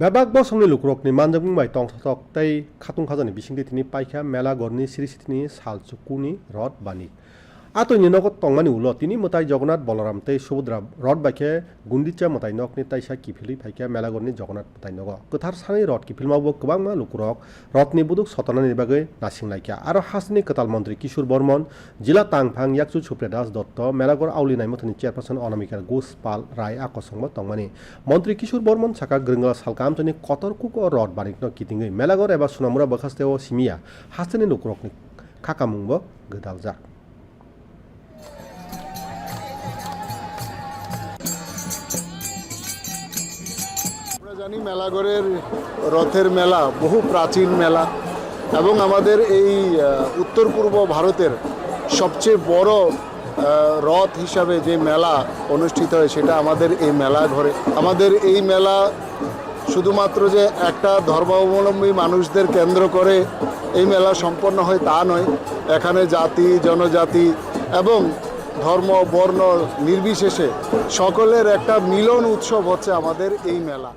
বেবাক বসংনি লুকরকনি মানজং bai tong thok tei khatung khajani bisingti tini paikha mela gorni siri sitini sal chukuni rod bani atoni nogot tongmani ulo tini mutai jogonnat balaram tei subudra rod baikhe gundicha mutai nokni taisa kifili paikha mela gorni jogonnat mutai nogo kothar sani rod kifilmabo kwbangma lukurok rodni buduk sotanani bagoi nasinglaikia aro hasni kotal mantri kishor Barman জেলা তাংফাং ইয়াকচু সুপ্রিয়া দাস দত্ত মেলাগড় আউলিনাই মথনি chairperson অনামিকার ঘোষ পাল রায় আকসংব তংমানি মন্ত্রী কিশোর বর্মন সাকা গ্রঙ্গলা সালকামচনি কতর কুক রড বানিকন কিতিঙ্গই মেলাগড় এবা সুনামুরা বখাস্তেও সিমিয়া হাস্তেনি লুকরকনি খাকামুংব গদালজাক জানি মেলাগড়ের রথের মেলা, বহু প্রাচীন মেলা এবং আমাদের এই উত্তর পূর্ব ভারতের সবচেয়ে বড় রথ হিসাবে যে মেলা অনুষ্ঠিত হয় সেটা আমাদের এই মেলা ঘরে। আমাদের এই মেলা শুধুমাত্র যে একটা ধর্মাবলম্বী মানুষদের কেন্দ্র করে এই মেলা সম্পন্ন হয় তা নয়, এখানে জাতি, জনজাতি এবং ধর্ম, বর্ণ নির্বিশেষে সকলের একটা মিলন উৎসব হচ্ছে আমাদের এই মেলা।